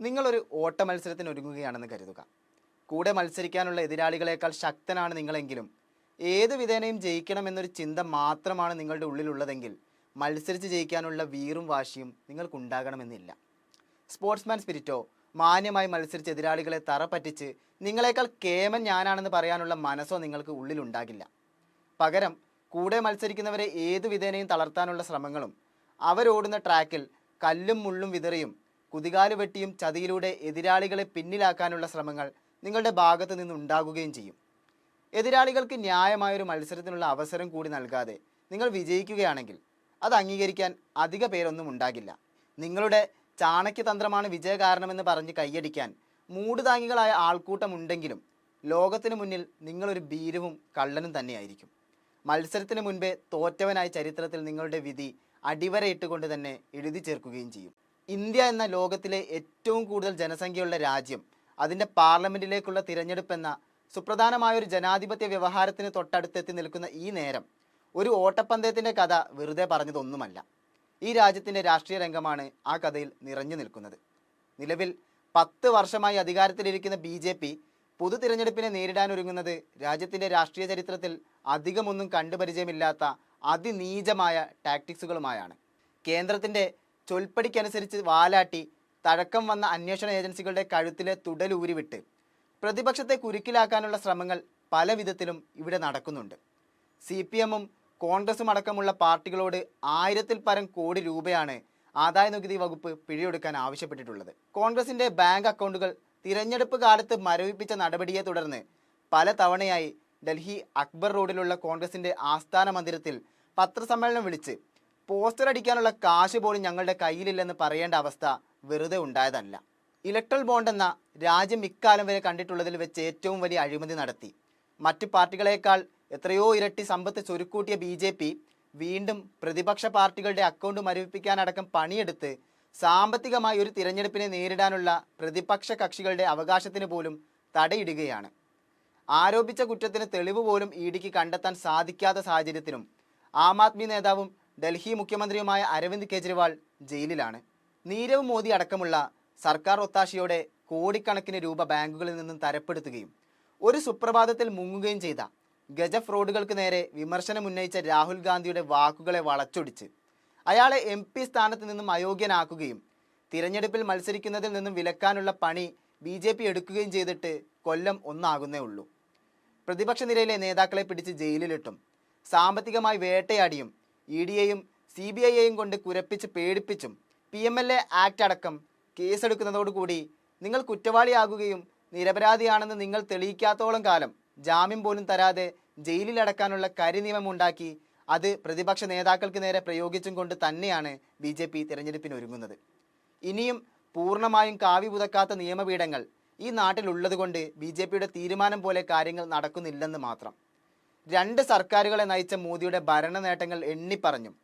നിങ്ങളൊരു ഓട്ട മത്സരത്തിന് ഒരുങ്ങുകയാണെന്ന് കരുതുക. കൂടെ മത്സരിക്കാനുള്ള എതിരാളികളെക്കാൾ ശക്തനാണ് നിങ്ങളെങ്കിലും ഏത് വിധേനയും ജയിക്കണമെന്നൊരു ചിന്ത മാത്രമാണ് നിങ്ങളുടെ ഉള്ളിലുള്ളതെങ്കിൽ മത്സരിച്ച് ജയിക്കാനുള്ള വീറും വാശിയും നിങ്ങൾക്കുണ്ടാകണമെന്നില്ല. സ്പോർട്സ്മാൻ സ്പിരിറ്റോ മാന്യമായി മത്സരിച്ച് എതിരാളികളെ തറ പറ്റിച്ച് നിങ്ങളെക്കാൾ കേമൻ ഞാനാണെന്ന് പറയാനുള്ള മനസ്സോ നിങ്ങൾക്ക് ഉള്ളിലുണ്ടാകില്ല. പകരം കൂടെ മത്സരിക്കുന്നവരെ ഏതു വിധേനയും തളർത്താനുള്ള ശ്രമങ്ങളും അവരോടുന്ന ട്രാക്കിൽ കല്ലും മുള്ളും വിതറിയും കുതികാൽ വെട്ടിയും ചതിയിലൂടെ എതിരാളികളെ പിന്നിലാക്കാനുള്ള ശ്രമങ്ങൾ നിങ്ങളുടെ ഭാഗത്തു നിന്നുണ്ടാകുകയും ചെയ്യും. എതിരാളികൾക്ക് ന്യായമായൊരു മത്സരത്തിനുള്ള അവസരം കൂടി നൽകാതെ നിങ്ങൾ വിജയിക്കുകയാണെങ്കിൽ അത് അംഗീകരിക്കാൻ അധിക പേരൊന്നും ഉണ്ടാകില്ല. നിങ്ങളുടെ ചാണക്യതന്ത്രമാണ് വിജയകാരണമെന്ന് പറഞ്ഞ് കൈയടിക്കാൻ മൂടുതാങ്ങികളായ ആൾക്കൂട്ടം ഉണ്ടെങ്കിലും ലോകത്തിന് മുന്നിൽ നിങ്ങളൊരു ഭീരുവും കള്ളനും തന്നെയായിരിക്കും. മത്സരത്തിന് മുൻപേ തോറ്റവനായ ചരിത്രത്തിൽ നിങ്ങളുടെ വിധി അടിവരയിട്ടുകൊണ്ട് തന്നെ എഴുതി ചേർക്കുകയും ചെയ്യും. ഇന്ത്യ എന്ന ലോകത്തിലെ ഏറ്റവും കൂടുതൽ ജനസംഖ്യയുള്ള രാജ്യം അതിന്റെ പാർലമെന്റിലേക്കുള്ള തിരഞ്ഞെടുപ്പ് എന്ന സുപ്രധാനമായ ഒരു ജനാധിപത്യ വ്യവഹാരത്തിന് തൊട്ടടുത്തെത്തി നിൽക്കുന്ന ഈ നേരം ഒരു ഓട്ടപ്പന്തയത്തിന്റെ കഥ വെറുതെ പറഞ്ഞതൊന്നുമല്ല. ഈ രാജ്യത്തിന്റെ രാഷ്ട്രീയ രംഗമാണ് ആ കഥയിൽ നിറഞ്ഞു നിൽക്കുന്നത്. നിലവിൽ പത്ത് വർഷമായി അധികാരത്തിലിരിക്കുന്ന ബി ജെ പി പൊതു തിരഞ്ഞെടുപ്പിനെ നേരിടാനൊരുങ്ങുന്നത് രാജ്യത്തിന്റെ രാഷ്ട്രീയ ചരിത്രത്തിൽ അധികമൊന്നും കണ്ടുപരിചയമില്ലാത്ത അതിനീചമായ ടാക്ടിക്സുകളുമായാണ് കേന്ദ്രത്തിന്റെ ചൊൽപ്പടിക്കനുസരിച്ച് വാലാട്ടി തഴക്കം വന്ന അന്വേഷണ ഏജൻസികളുടെ കഴുത്തിലെ തുടലൂരിവിട്ട് പ്രതിപക്ഷത്തെ കുരുക്കിലാക്കാനുള്ള ശ്രമങ്ങൾ പല വിധത്തിലും ഇവിടെ നടക്കുന്നുണ്ട്. സി പി എമ്മും കോൺഗ്രസും അടക്കമുള്ള പാർട്ടികളോട് ആയിരത്തിൽ പരം കോടി രൂപയാണ് ആദായ നികുതി വകുപ്പ് പിഴയൊടുക്കാൻ ആവശ്യപ്പെട്ടിട്ടുള്ളത്. കോൺഗ്രസിന്റെ ബാങ്ക് അക്കൗണ്ടുകൾ തിരഞ്ഞെടുപ്പ് കാലത്ത് മരവിപ്പിച്ച നടപടിയെ തുടർന്ന് പല തവണയായി ഡൽഹി അക്ബർ റോഡിലുള്ള കോൺഗ്രസിന്റെ ആസ്ഥാന മന്ദിരത്തിൽ പത്രസമ്മേളനം വിളിച്ച് പോസ്റ്റർ അടിക്കാനുള്ള കാശ് പോലും ഞങ്ങളുടെ കയ്യിലില്ലെന്ന് പറയേണ്ട അവസ്ഥ വെറുതെ ഉണ്ടായതല്ല. ഇലക്ട്രൽ ബോണ്ട് എന്ന രാജ്യം ഇക്കാലം വരെ കണ്ടിട്ടുള്ളതിൽ വെച്ച് ഏറ്റവും വലിയ അഴിമതി നടത്തി. മറ്റ് പാർട്ടികളെക്കാൾ എത്രയോ ഇരട്ടി സമ്പത്ത് ചുരുക്കൂട്ടിയ ബി ജെ പി വീണ്ടും പ്രതിപക്ഷ പാർട്ടികളുടെ അക്കൗണ്ട് മരവിപ്പിക്കാനടക്കം പണിയെടുത്ത് സാമ്പത്തികമായി ഒരു തിരഞ്ഞെടുപ്പിനെ നേരിടാനുള്ള പ്രതിപക്ഷ കക്ഷികളുടെ അവകാശത്തിന് പോലും തടയിടുകയാണ്. ആരോപിച്ച കുറ്റത്തിന് തെളിവ് പോലും ഇ ഡിക്ക് കണ്ടെത്താൻ സാധിക്കാത്ത സാഹചര്യത്തിലും ആം ആദ്മി നേതാവും ഡൽഹി മുഖ്യമന്ത്രിയുമായ അരവിന്ദ് കെജ്രിവാൾ ജയിലിലാണ്. നീരവ് മോദി അടക്കമുള്ള സർക്കാർ ഒത്താശയോടെ കോടിക്കണക്കിന് രൂപ ബാങ്കുകളിൽ നിന്നും തരപ്പെടുത്തുകയും ഒരു സുപ്രഭാതത്തിൽ മുങ്ങുകയും ചെയ്ത ഗജഫ് റോഡുകൾക്ക് നേരെ വിമർശനം ഉന്നയിച്ച രാഹുൽ ഗാന്ധിയുടെ വാക്കുകളെ വളച്ചൊടിച്ച് അയാളെ എം പി സ്ഥാനത്ത് നിന്നും അയോഗ്യനാക്കുകയും തിരഞ്ഞെടുപ്പിൽ മത്സരിക്കുന്നതിൽ നിന്നും വിലക്കാനുള്ള പണി ബി ജെ പി എടുക്കുകയും ചെയ്തിട്ട് കൊല്ലം ഒന്നാകുന്നേ ഉള്ളൂ. പ്രതിപക്ഷ നിരയിലെ നേതാക്കളെ പിടിച്ച് ജയിലിലിട്ടും സാമ്പത്തികമായി വേട്ടയാടിയും ഇ ഡിയെയും സി ബി ഐയെയും കൊണ്ട് കുരപ്പിച്ച് പേടിപ്പിച്ചും P M L A act അടക്കം കേസെടുക്കുന്നതോടുകൂടി നിങ്ങൾ കുറ്റവാളിയാകുകയും നിരപരാധിയാണെന്ന് നിങ്ങൾ തെളിയിക്കാത്തോളം കാലം ജാമ്യം പോലും തരാതെ ജയിലിലടക്കാനുള്ള കരിനിയമമുണ്ടാക്കി അത് പ്രതിപക്ഷ നേതാക്കൾക്ക് നേരെ പ്രയോഗിച്ചും കൊണ്ട് തന്നെയാണ് ബി ജെ പി തിരഞ്ഞെടുപ്പിനൊരുങ്ങുന്നത് ഇനിയും പൂർണമായും കാവി പുതക്കാത്ത നിയമപീഠങ്ങൾ ഈ നാട്ടിലുള്ളതുകൊണ്ട് ബി ജെ പിയുടെ തീരുമാനം പോലെ കാര്യങ്ങൾ നടക്കുന്നില്ലെന്ന് മാത്രം. രണ്ട് സർക്കാരുകളെ നയിച്ച മോദിയുടെ ഭരണ നേട്ടങ്ങൾ എണ്ണിപ്പറഞ്ഞും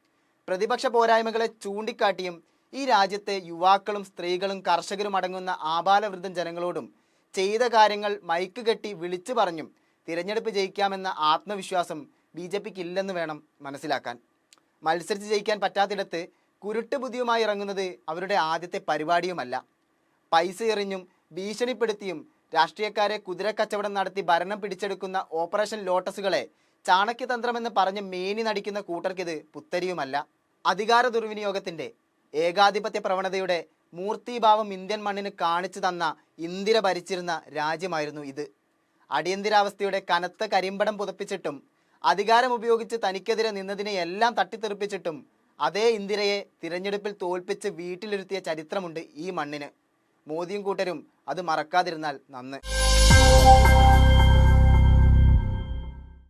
പ്രതിപക്ഷ പോരായ്മകളെ ചൂണ്ടിക്കാട്ടിയും ഈ രാജ്യത്തെ യുവാക്കളും സ്ത്രീകളും കർഷകരും അടങ്ങുന്ന ആബാലവൃദ്ധം ജനങ്ങളോടും ചെയ്ത കാര്യങ്ങൾ മൈക്ക് കെട്ടി വിളിച്ചു പറഞ്ഞും തിരഞ്ഞെടുപ്പ് ജയിക്കാമെന്ന ആത്മവിശ്വാസം ബി ജെ പിക്ക് ഇല്ലെന്ന് വേണം മനസ്സിലാക്കാൻ. മത്സരിച്ച് ജയിക്കാൻ പറ്റാത്തിടത്ത് കുരുട്ട് ബുദ്ധിയുമായി ഇറങ്ങുന്നത് അവരുടെ ആദ്യത്തെ പരിപാടിയുമല്ല. പൈസ എറിഞ്ഞും ഭീഷണിപ്പെടുത്തിയും രാഷ്ട്രീയക്കാരെ കുതിരക്കച്ചവടം നടത്തി ഭരണം പിടിച്ചെടുക്കുന്ന ഓപ്പറേഷൻ ലോട്ടസുകളെ ചാണക്യതന്ത്രമെന്ന് പറഞ്ഞ് മേനി നടിക്കുന്ന കൂട്ടർക്കിത് പുത്തരിയുമല്ല. അധികാര ദുർവിനിയോഗത്തിന്റെ ഏകാധിപത്യ പ്രവണതയുടെ മൂർത്തിഭാവം ഇന്ത്യൻ മണ്ണിന് കാണിച്ചു തന്ന ഇന്ദിര ഭരിച്ചിരുന്ന രാജ്യമായിരുന്നു ഇത്. അടിയന്തിരാവസ്ഥയുടെ കനത്ത കരിമ്പടം പുതപ്പിച്ചിട്ടും അധികാരം ഉപയോഗിച്ച് തനിക്കെതിരെ നിന്നതിനെ എല്ലാം തട്ടിത്തെറിപ്പിച്ചിട്ടും അതേ ഇന്ദിരയെ തിരഞ്ഞെടുപ്പിൽ തോൽപ്പിച്ച് വീട്ടിലിരുത്തിയ ചരിത്രമുണ്ട് ഈ മണ്ണിന്. മോദിയും കൂട്ടരും അത് മറക്കാതിരുന്നാൽ നന്ന്.